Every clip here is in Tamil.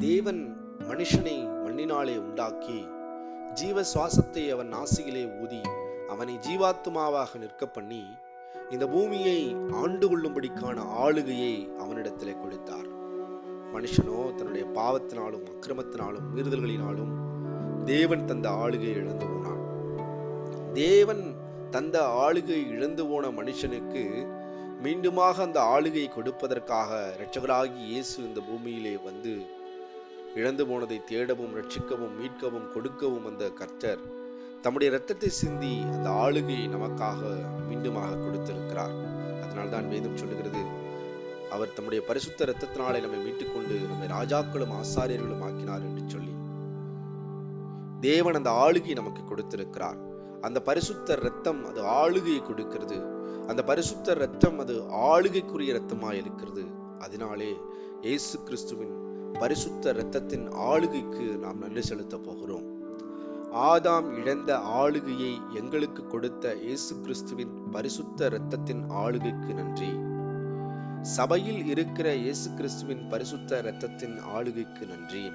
தேவன் மனுஷனை மண்ணினாலே உண்டாக்கி ஜீவ சுவாசத்தை அவன் நாசியிலே ஊதி அவனை ஜீவாத்மாவாக நிற்க பண்ணி இந்த பூமியை ஆண்டு கொள்ளும்படிக்கான ஆளுகையை அவனிடத்திலே கொடுத்தார். மனுஷனோ தன்னுடைய பாவத்தினாலும் அக்கிரமத்தினாலும் மீறுதல்களினாலும் தேவன் தந்த ஆளுகையை இழந்து போனான். தேவன் தந்த ஆளுகை இழந்து போன மனுஷனுக்கு மீண்டுமாக அந்த ஆளுகை கொடுப்பதற்காக இரட்சகராகி இயேசு இந்த பூமியிலே வந்து இழந்து போனதை தேடவும் ரட்சிக்கவும் மீட்கவும் கொடுக்கவும் அந்த கர்த்தர் தம்முடைய இரத்தத்தை சிந்தி அந்த ஆளுகையை நமக்காக மீண்டுமாக கொடுத்திருக்கிறார். அதனால்தான் வேதம் சொல்லுகிறது அவர் தம்முடைய பரிசுத்த இரத்தத்தினாலே நம்மை மீட்டுக்கொண்டு நம்மை ராஜாக்களும் ஆசாரியர்களும் ஆக்கினார் என்று சொல்லி தேவன் அந்த ஆளுகை நமக்கு கொடுத்திருக்கிறார். அந்த பரிசுத்த ரத்தம் அது ஆளுகையை கொடுக்கிறது. அந்த பரிசுத்த ரத்தம் அது ஆளுகைக்குரிய இரத்தமாய் இருக்கிறது. அதனாலே இயேசு கிறிஸ்துவின் பரிசுத்த இரத்தத்தின் ஆளுகைக்கு நாம் நன்றி செலுத்த போகிறோம். ஆதாம் இழந்த ஆளுகையை எங்களுக்கு கொடுத்த இயேசு கிறிஸ்துவின் பரிசுத்த இரத்தத்தின் ஆளுகைக்கு நன்றி. சபையில் இருக்கிற இயேசு கிறிஸ்துவின் பரிசுத்த இரத்தத்தின் ஆளுகைக்கு நன்றி.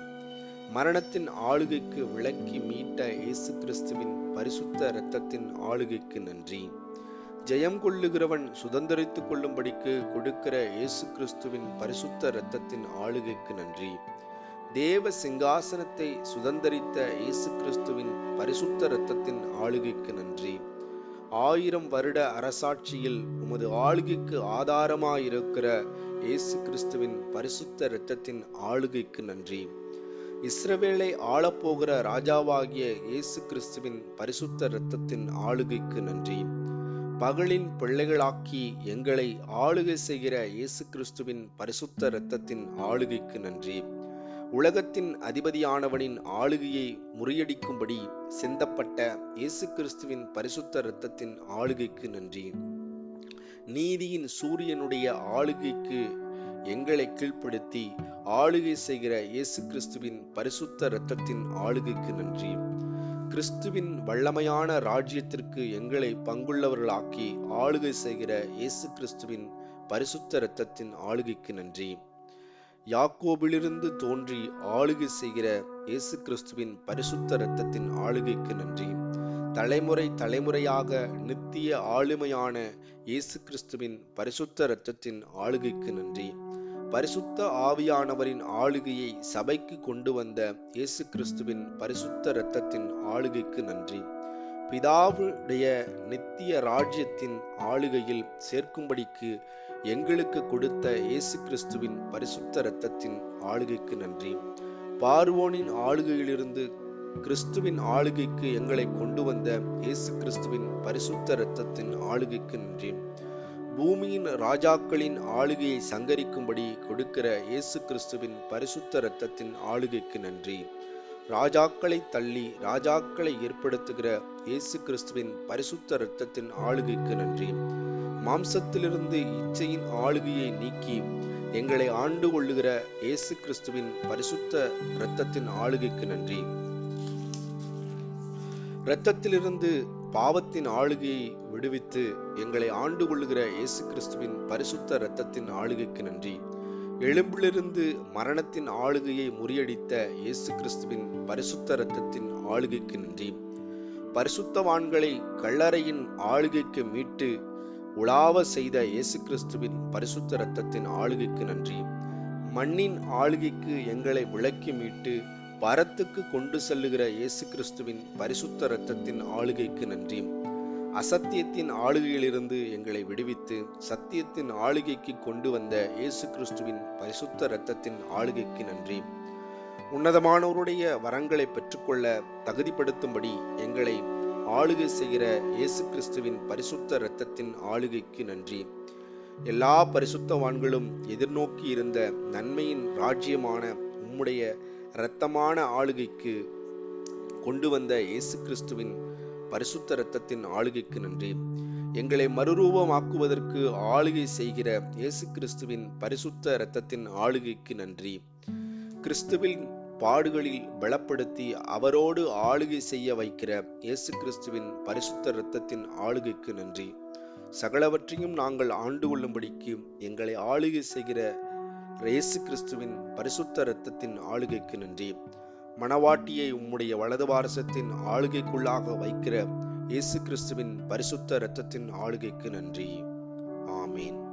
மரணத்தின் ஆளுகைக்கு விளக்கி மீட்ட இயேசு கிறிஸ்துவின் பரிசுத்த இரத்தத்தின் ஆளுகைக்கு நன்றி. ஜெயம் கொள்ளுகிறவன் சுதந்திரித்துக் கொள்ளும்படிக்கு கொடுக்கிற இயேசு கிறிஸ்துவின் பரிசுத்த இரத்தத்தின் ஆளுகைக்கு நன்றி. தேவ சிங்காசனத்தை சுதந்திரித்த இயேசு கிறிஸ்துவின் பரிசுத்த இரத்தத்தின் ஆளுகைக்கு நன்றி. ஆயிரம் வருட அரசாட்சியில் உமது ஆளுகைக்கு ஆதாரமாயிருக்கிற இயேசு கிறிஸ்துவின் பரிசுத்த இரத்தத்தின் ஆளுகைக்கு நன்றி. இஸ்ரவேலை ஆளப்போகிற ராஜாவாகிய இயேசு கிறிஸ்துவின் பரிசுத்த இரத்தத்தின் ஆளுகைக்கு நன்றி. பகலின் பிள்ளைகளாக்கி எங்களை ஆளுகை செய்கிற இயேசு கிறிஸ்துவின் பரிசுத்த இரத்தத்தின் ஆளுகைக்கு நன்றி. உலகத்தின் அதிபதியானவனின் ஆளுகையை முறியடிக்கும்படி சிந்தப்பட்ட இயேசு கிறிஸ்துவின் பரிசுத்த இரத்தத்தின் ஆளுகைக்கு நன்றி. நீதியின் சூரியனுடைய ஆளுகைக்கு எங்களை கீழ்ப்படுத்தி ஆளுகை செய்கிற இயேசு கிறிஸ்துவின் பரிசுத்த இரத்தத்தின் ஆளுகைக்கு நன்றி. கிறிஸ்துவின் வல்லமையான ராஜ்யத்திற்கு எங்களை பங்குள்ளவர்களாக்கி ஆளுகை செய்கிற இயேசு கிறிஸ்துவின் பரிசுத்த இரத்தத்தின் ஆளுகைக்கு நன்றி. யாக்கோபிலிருந்து தோன்றி ஆளுகை செய்கிற இயேசு கிறிஸ்துவின் பரிசுத்த இரத்தத்தின் ஆளுகைக்கு நன்றி. தலைமுறை தலைமுறையாக நித்திய ஆளுமையான இயேசு கிறிஸ்துவின் பரிசுத்த இரத்தத்தின் ஆளுகைக்கு நன்றி. பரிசுத்த ஆவியானவரின் ஆளுகையை சபைக்கு கொண்டு வந்த இயேசு கிறிஸ்துவின் பரிசுத்த இரத்தத்தின் ஆளுகைக்கு நன்றி. பிதாவுடைய நித்திய ராஜ்யத்தின் ஆளுகையில் சேர்க்கும்படிக்கு எங்களுக்கு கொடுத்த இயேசு கிறிஸ்துவின் பரிசுத்த இரத்தத்தின் ஆளுகைக்கு நன்றி. பார்வோனின் ஆளுகையிலிருந்து கிறிஸ்துவின் ஆளுகைக்கு எங்களை கொண்டு வந்த இயேசு கிறிஸ்துவின் பரிசுத்த இரத்தத்தின் ஆளுகைக்கு நன்றி. பூமியின் ராஜாக்களின் ஆளுகையை சங்கரிக்கும்படி கொடுக்கிற இயேசு கிறிஸ்துவின் பரிசுத்த இரத்தத்தின் ஆளுகைக்கு நன்றி. ராஜாக்களை தள்ளி ராஜாக்களை ஏற்படுத்துகிற இயேசு கிறிஸ்துவின் பரிசுத்த இரத்தத்தின் ஆளுகைக்கு நன்றி. மாம்சத்திலிருந்து இச்சையின் ஆளுகையை நீக்கி எங்களை ஆண்டு கொள்ளுகிற இயேசு கிறிஸ்துவின் பரிசுத்த இரத்தத்தின் ஆளுகைக்கு நன்றி. இரத்தத்திலிருந்து பாவத்தின் ஆளுகையை விடுவித்து எங்களை ஆண்டு கொள்ளுகிற இயேசு கிறிஸ்துவின் பரிசுத்த இரத்தத்தின் ஆளுகைக்கு நன்றி. எலும்பிலிருந்து மரணத்தின் ஆளுகையை முறியடித்த இயேசு கிறிஸ்துவின் பரிசுத்த இரத்தத்தின் ஆளுகைக்கு நன்றி. பரிசுத்தவான்களை கல்லறையின் ஆளுகைக்கு மீட்டு உலாவ செய்த இயேசு கிறிஸ்துவின் பரிசுத்த இரத்தத்தின் ஆளுகைக்கு நன்றி. மண்ணின் ஆளுகைக்கு எங்களை விளக்கி மீட்டு பரத்துக்கு கொண்டு செல்லுகிற இயேசு கிறிஸ்துவின் பரிசுத்த இரத்தத்தின் ஆளுகைக்கு நன்றி. அசத்தியத்தின் ஆளுகையிலிருந்து எங்களை விடுவித்து சத்தியத்தின் ஆளுகைக்கு கொண்டு வந்த இயேசு கிறிஸ்துவின் பரிசுத்த இரத்தத்தின் ஆளுகைக்கு நன்றி. உன்னதமானவருடைய வரங்களை பெற்றுக்கொள்ள தகுதிப்படுத்தும்படி எங்களை ஆளுகை செய்கிற இயேசு கிறிஸ்துவின் பரிசுத்த இரத்தத்தின் ஆளுகைக்கு நன்றி. எல்லா பரிசுத்தவான்களும் எதிர்நோக்கி இருந்த நன்மையின் ராஜ்யமான உம்முடைய இரத்தமான ஆளுகைக்கு கொண்டு வந்த இயேசு கிறிஸ்துவின் பரிசுத்த இரத்தத்தின் ஆளுகைக்கு நன்றி. எங்களை மறுரூபமாக்குவதற்கு ஆளுகை செய்கிற இயேசு கிறிஸ்துவின் பரிசுத்த இரத்தத்தின் ஆளுகைக்கு நன்றி. கிறிஸ்துவின் பாடுகளில் பலப்படுத்தி அவரோடு ஆளுகை செய்ய வைக்கிற இயேசு கிறிஸ்துவின் பரிசுத்த இரத்தத்தின் ஆளுகைக்கு நன்றி. சகலவற்றையும் நாங்கள் ஆண்டு கொள்ளும்படிக்கு எங்களை ஆளுகை செய்கிற இயேசு கிறிஸ்துவின் பரிசுத்த இரத்தத்தின் ஆளுகைக்கு நன்றி. மணவாட்டியை உம்முடைய வலது வாரசத்தின் ஆளுகைக்குள்ளாக வைக்கிற இயேசு கிறிஸ்துவின் பரிசுத்த இரத்தத்தின் ஆளுகைக்கு நன்றி. ஆமீன்.